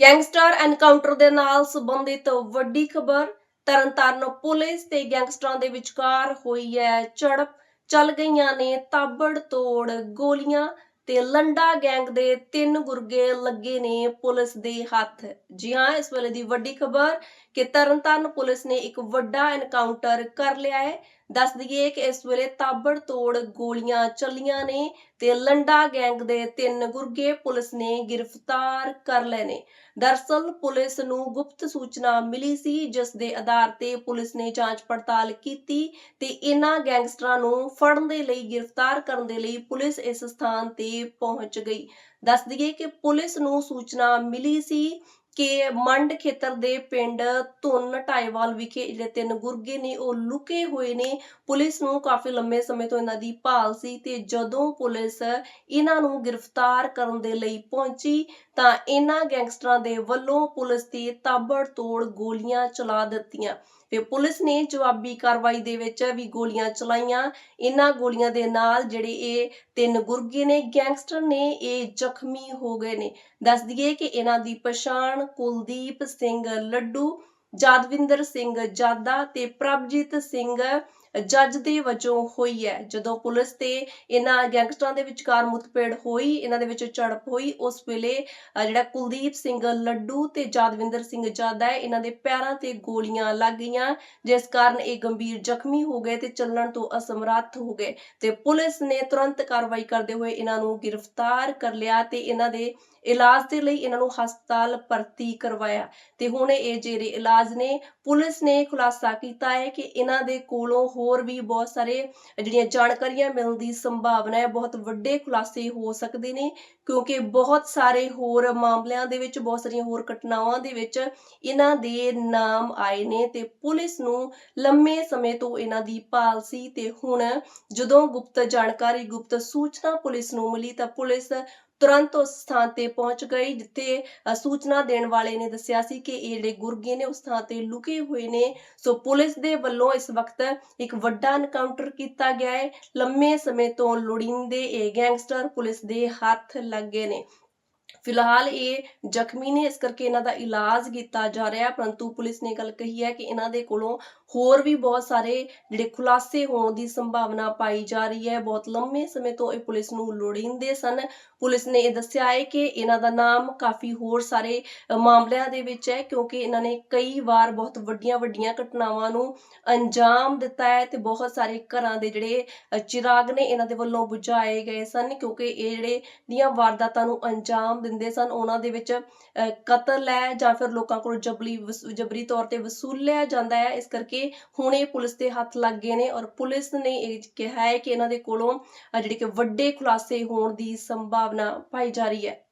Gangster encounter ਦੇ ਨਾਲ ਸੰਬੰਧਿਤ ਵੱਡੀ ਖਬਰ ਤਰਨਤਾਰਨ ਪੁਲਿਸ ਤੇ ਗੈਂਗਸਟਰਾਂ ਦੇ ਵਿਚਕਾਰ ਹੋਈ ਹੈ ਝੜਪ। ਚੱਲ ਗਈਆਂ ਨੇ ਤਾਬੜ ਤੋੜ ਗੋਲੀਆਂ ਤੇ ਲੰਡਾ ਗੈਂਗ ਦੇ ਤਿੰਨ ਗੁਰਗੇ ਲੱਗੇ ਨੇ ਪੁਲਿਸ ਦੇ ਹੱਥ। ਜੀ ਹਾਂ, ਇਸ ਵੇਲੇ ਦੀ ਵੱਡੀ ਖਬਰ ਕਿ ਤਰਨਤਾਰਨ ਪੁਲਿਸ ਨੇ ਇੱਕ ਵੱਡਾ ਐਨਕਾਊਂਟਰ ਕਰ ਲਿਆ ਹੈ। ਦੱਸ ਦਈਏ ਕਿ ਇਸ ਵੇਲੇ ਤਾਬੜ ਤੋੜ ਗੋਲੀਆਂ ਚੱਲੀਆਂ ਨੇ ਤੇ ਲੰਡਾ ਗੈਂਗ ਦੇ ਤਿੰਨ ਗੁਰਗੇ ਪੁਲਿਸ ਨੇ ਗ੍ਰਿਫਤਾਰ ਕਰ ਲਏ ਨੇ। ਦਰਸਲ ਪੁਲਿਸ ਨੂੰ ਗੁਪਤ ਸੂਚਨਾ ਮਿਲੀ ਸੀ, ਜਿਸ ਦੇ ਆਧਾਰ ਤੇ ਪੁਲਿਸ ਨੇ ਜਾਂਚ ਪੜਤਾਲ ਕੀਤੀ ਤੇ ਇਹਨਾਂ ਗੈਂਗਸਟਰਾਂ ਨੂੰ ਫੜਨ ਦੇ ਲਈ, ਗ੍ਰਿਫਤਾਰ ਕਰਨ ਦੇ ਲਈ ਪੁਲਿਸ ਇਸ ਸਥਾਨ ਤੇ ਪਹੁੰਚ ਗਈ। ਦੱਸ ਦਈਏ ਕਿ ਪੁਲਿਸ ਨੂੰ ਸੂਚਨਾ ਮਿਲੀ ਸੀ ਕਿ ਮੰਡ ਖੇਤਰ ਦੇ ਪਿੰਡ ਧੁੰਨ ਢਾਈਵਾਲ ਵਿਖੇ ਜਿਹੜੇ ਤਿੰਨ ਗੁਰਗੇ ਨੇ, ਉਹ ਲੁਕੇ ਹੋਏ ਨੇ। ਪੁਲਿਸ ਨੂੰ ਕਾਫੀ ਲੰਮੇ ਸਮੇਂ ਤੋਂ ਇਹਨਾਂ ਦੀ ਭਾਲ ਸੀ ਤੇ ਜਦੋਂ ਪੁਲਿਸ ਇਹਨਾਂ ਨੂੰ ਗ੍ਰਿਫਤਾਰ ਕਰਨ ਦੇ ਲਈ ਪਹੁੰਚੀ ਤਾਂ ਇਹਨਾਂ ਗੈਂਗਸਟਰਾਂ ਦੇ ਵੱਲੋਂ ਪੁਲਿਸ ਤੇ ਤਾਬੜ ਗੋਲੀਆਂ ਚਲਾ ਦਿੱਤੀਆਂ। ਤੇ ਪੁਲਿਸ ਨੇ ਜਵਾਬੀ ਕਾਰਵਾਈ ਦੇ ਵਿੱਚ ਵੀ ਗੋਲੀਆਂ ਚਲਾਈਆਂ। ਇਹਨਾਂ ਗੋਲੀਆਂ ਦੇ ਨਾਲ ਜਿਹੜੇ ਇਹ ਤਿੰਨ ਗੁਰਗੇ ਨੇ, ਗੈਂਗਸਟਰ ਨੇ, ਇਹ ਜ਼ਖਮੀ ਹੋ ਗਏ ਨੇ। ਦੱਸ ਦਈਏ ਕਿ ਇਹਨਾਂ ਦੀ ਪਛਾਣ ਕੁਲਦੀਪ ਸਿੰਘ ਲੱਡੂ, ਜਾਦਵਿੰਦਰ ਸਿੰਘ ਜਾਦਾ ਤੇ ਪ੍ਰਭਜੀਤ ਸਿੰਘ ਜੱਜ ਦੇ ਵਜੋਂ ਹੋਈ ਹੈ। ਜਦੋਂ ਪੁਲਿਸ ਤੇ ਇਹਨਾਂ ਗੈਂਗਸਟਰਾਂ ਦੇ ਵਿਚਕਾਰ ਮੁੱਠਭੇੜ ਹੋਈ, ਇਹਨਾਂ ਦੇ ਵਿੱਚ ਝੜਪ ਹੋਈ, ਉਸ ਵੇਲੇ ਜਿਹੜਾ ਕੁਲਦੀਪ ਸਿੰਘ ਲੱਡੂ ਤੇ ਜਾਦਵਿੰਦਰ ਸਿੰਘ ਜਾਦਾ ਹੈ, ਇਹਨਾਂ ਦੇ ਪੈਰਾਂ ਤੇ ਗੋਲੀਆਂ ਲੱਗ ਗਈਆਂ, ਜਿਸ ਕਾਰਨ ਇਹ ਗੰਭੀਰ ਜ਼ਖਮੀ ਹੋ ਗਏ ਤੇ ਚੱਲਣ ਤੋਂ ਅਸਮਰੱਥ ਹੋ ਗਏ ਤੇ ਪੁਲਿਸ ਨੇ ਤੁਰੰਤ ਕਾਰਵਾਈ ਕਰਦੇ ਹੋਏ ਇਹਨਾਂ ਨੂੰ ਗ੍ਰਿਫਤਾਰ ਕਰ ਲਿਆ ਤੇ ਇਹਨਾਂ ਦੇ ਇਲਾਜ ਦੇ ਲਈ ਇਹਨਾਂ ਨੂੰ ਹਸਪਤਾਲ ਭਰਤੀ ਕਰਵਾਇਆ। ਤੇ ਹੁਣ ਇਹ ਜਿਹੜੇ ਇਲਾਜ ਨੇ, ਪੁਲਿਸ ਨੇ ਖੁਲਾਸਾ ਕੀਤਾ ਹੈ ਕਿ ਇਹਨਾਂ ਦੇ ਕੋਲੋਂ ਹੋਰ ਵੀ ਬਹੁਤ ਸਾਰੇ ਜਿਹੜੀਆਂ ਜਾਣਕਾਰੀਆਂ ਮਿਲਣ ਦੀ ਸੰਭਾਵਨਾ ਹੈ, ਬਹੁਤ ਵੱਡੇ ਖੁਲਾਸੇ ਹੋ ਸਕਦੇ ਨੇ, ਕਿਉਂਕਿ ਬਹੁਤ ਸਾਰੇ ਹੋਰ ਮਾਮਲਿਆਂ ਦੇ ਵਿੱਚ, ਬਹੁਤ ਸਾਰੀਆਂ ਹੋਰ ਘਟਨਾਵਾਂ ਦੇ ਵਿੱਚ ਇਹਨਾਂ ਦੇ ਨਾਮ ਆਏ ਨੇ ਤੇ ਪੁਲਿਸ ਨੂੰ ਲੰਮੇ ਸਮੇਂ ਤੋਂ ਇਹਨਾਂ ਦੀ ਭਾਲ ਸੀ ਤੇ ਹੁਣ ਜਦੋਂ ਗੁਪਤ ਜਾਣਕਾਰੀ, ਗੁਪਤ ਸੂਚਨਾ ਪੁਲਿਸ ਨੂੰ ਮਿਲੀ ਤਾਂ ਪੁਲਿਸ ਤੁਰੰਤ ਉਸ ਸਥਾਨ ਤੇ ਪਹੁੰਚ ਗਈ ਜਿੱਥੇ ਸੂਚਨਾ ਦੇਣ ਵਾਲੇ ਨੇ ਦੱਸਿਆ ਸੀ ਕਿ ਇਹ ਜਿਹੜੇ ਗੁਰਗੇ ਨੇ, ਉਸ ਥਾਂ ਤੇ ਲੁਕੇ ਹੋਏ ਨੇ। ਸੋ ਪੁਲਿਸ ਦੇ ਵੱਲੋਂ ਇਸ ਵਕਤ ਇੱਕ ਵੱਡਾ ਐਨਕਾਊਂਟਰ ਕੀਤਾ ਗਿਆ ਹੈ। ਲੰਮੇ ਸਮੇਂ ਤੋਂ ਲੋੜੀਂਦੇ ਇਹ ਗੈਂਗਸਟਰ ਪੁਲਿਸ ਦੇ ਹੱਥ ਲੱਗੇ ਨੇ। ਫਿਲਹਾਲ ਇਹ ਜ਼ਖਮੀ ਨੇ, ਇਸ ਕਰਕੇ ਇਹਨਾਂ ਦਾ ਇਲਾਜ ਕੀਤਾ ਜਾ ਰਿਹਾ ਪਰੰਤੂ ਪੁਲਿਸ ਨੇ ਗੱਲ ਕਹੀ ਹੈ ਕਿ ਇਹਨਾਂ ਦੇ ਕੋਲੋਂ ਹੋਰ ਵੀ ਬਹੁਤ ਸਾਰੇ ਜਿਹੜੇ ਖੁਲਾਸੇ ਹੋਣ ਦੀ ਸੰਭਾਵਨਾ ਪਾਈ ਜਾ ਰਹੀ ਹੈ। ਬਹੁਤ ਲੰਮੇ ਸਮੇਂ ਤੋਂ ਇਹ ਪੁਲਿਸ ਨੂੰ ਲੋੜੀਂਦੇ ਸਨ। ਪੁਲਿਸ ਨੇ ਇਹ ਦੱਸਿਆ ਹੈ ਕਿ ਇਹਨਾਂ ਦਾ ਨਾਮ ਕਾਫੀ ਹੋਰ ਸਾਰੇ ਮਾਮਲਿਆਂ ਦੇ ਵਿੱਚ ਹੈ ਕਿਉਂਕਿ ਇਹਨਾਂ ਨੇ ਕਈ ਵਾਰ ਬਹੁਤ ਵੱਡੀਆਂ ਵੱਡੀਆਂ ਘਟਨਾਵਾਂ ਨੂੰ ਅੰਜਾਮ ਦਿੱਤਾ ਹੈ ਤੇ ਬਹੁਤ ਸਾਰੇ ਘਰਾਂ ਦੇ ਜਿਹੜੇ ਚਿਰਾਗ ਨੇ ਇਹਨਾਂ ਦੇ ਵੱਲੋਂ ਬੁਝਾਏ ਗਏ ਸਨ ਕਿਉਂਕਿ ਇਹ ਜਿਹੜੇ ਦੀਆਂ ਵਾਰਦਾਤਾਂ ਨੂੰ ਅੰਜਾਮ ਦਿੰਦੇ ਸਨ, ਉਹਨਾਂ ਦੇ ਵਿੱਚ ਕਤਲ ਹੈ ਜਾਂ ਫਿਰ ਲੋਕਾਂ ਕੋਲ ਜਬਰੀ ਜਬਰੀ ਤੌਰ ਤੇ ਵਸੂਲਿਆ ਜਾਂਦਾ ਹੈ। ਇਸ ਕਰਕੇ ਹੁਣ ਇਹ ਪੁਲਿਸ ਦੇ ਹੱਥ ਲੱਗ ਗਏ ਨੇ ਔਰ ਪੁਲਿਸ ਨੇ ਇਹ ਕਿਹਾ ਹੈ ਕਿ ਇਹਨਾਂ ਦੇ ਕੋਲੋਂ ਜਿਹੜੇ ਕਿ ਵੱਡੇ ਖੁਲਾਸੇ ਹੋਣ ਦੀ ਸੰਭਾਵਨਾ ਪਾਈ ਜਾ ਰਹੀ ਹੈ।